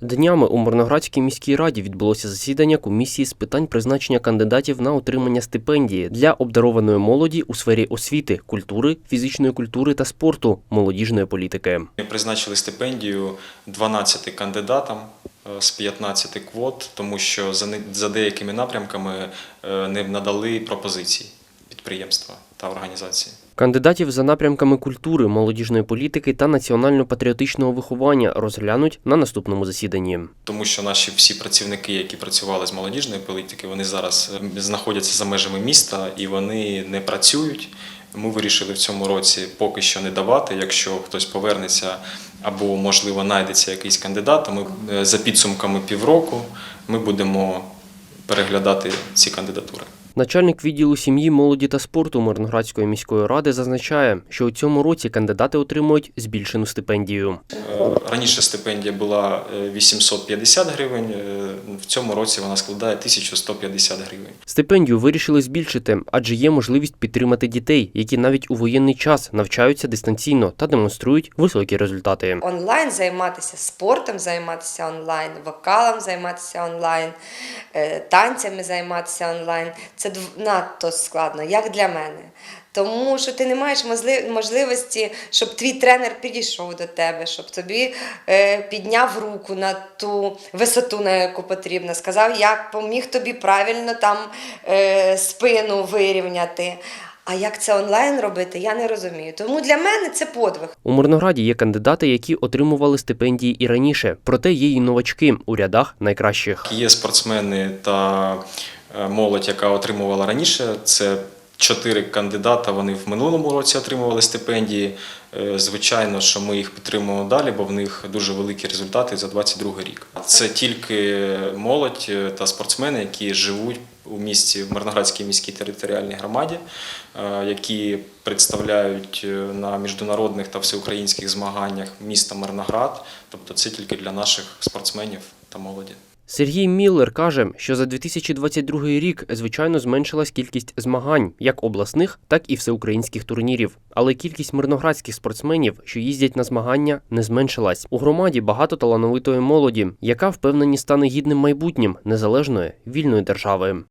Днями у Мирноградській міській раді відбулося засідання комісії з питань призначення кандидатів на отримання стипендії для обдарованої молоді у сфері освіти, культури, фізичної культури та спорту, молодіжної політики. Ми призначили стипендію 12 кандидатам е, з 15 квот, тому що за деякими напрямками е, не надали пропозиції підприємства та організації. Кандидатів за напрямками культури, молодіжної політики та національно-патріотичного виховання розглянуть на наступному засіданні. Тому що наші всі працівники, які працювали з молодіжної політики, вони зараз е, знаходяться за межами міста і вони не працюють. Ми вирішили в цьому році поки що не давати. Якщо хтось повернеться або можливо знайдеться якийсь кандидат, ми е, за підсумками півроку ми будемо переглядати ці кандидатури. Начальник відділу сім'ї, молоді та спорту Мирноградської міської ради зазначає, що у цьому році кандидати отримують збільшену стипендію. Е, Раніше стипендія була е, 850 гривень, е, в цьому році вона складає 1150 гривень. Стипендію вирішили збільшити, адже є можливість підтримати дітей, які навіть у воєнний час навчаються дистанційно та демонструють високі результати. онлайн займатися спортом, займатися онлайн, вокалом займатися онлайн, е, танцями займатися онлайн. Це надто складно, як для мене. Тому що ти не маєш можливості, щоб твій тренер підійшов до тебе, щоб тобі е, підняв руку на ту висоту, на яку потрібно, сказав, як поміг тобі правильно там е, спину вирівняти. А як це онлайн робити, я не розумію. Тому для мене це подвиг. У Мирнограді є кандидати, які отримували стипендії і раніше, проте є й новачки у рядах найкращих. Є спортсмени та молодь, яка отримувала раніше. Це чотири кандидата. Вони в минулому році отримували стипендії. Е, Звичайно, що ми їх підтримуємо далі, бо в них дуже великі результати за 22 рік. Це тільки молодь е, та спортсмени, які живуть у місті в Мирноградській міській територіальній громаді, е, які представляють е, на міжнародних та всеукраїнських змаганнях міста Мирноград. Тобто це тільки для наших спортсменів та молоді. Сергій Міллер каже, що за 2022 рік звичайно зменшилась кількість змагань, як обласних, так і всеукраїнських турнірів. Але кількість мирноградських спортсменів, що їздять на змагання, не зменшилась. У громаді багато талановитої молоді, яка впевнені стане гідним майбутнім незалежної вільної держави.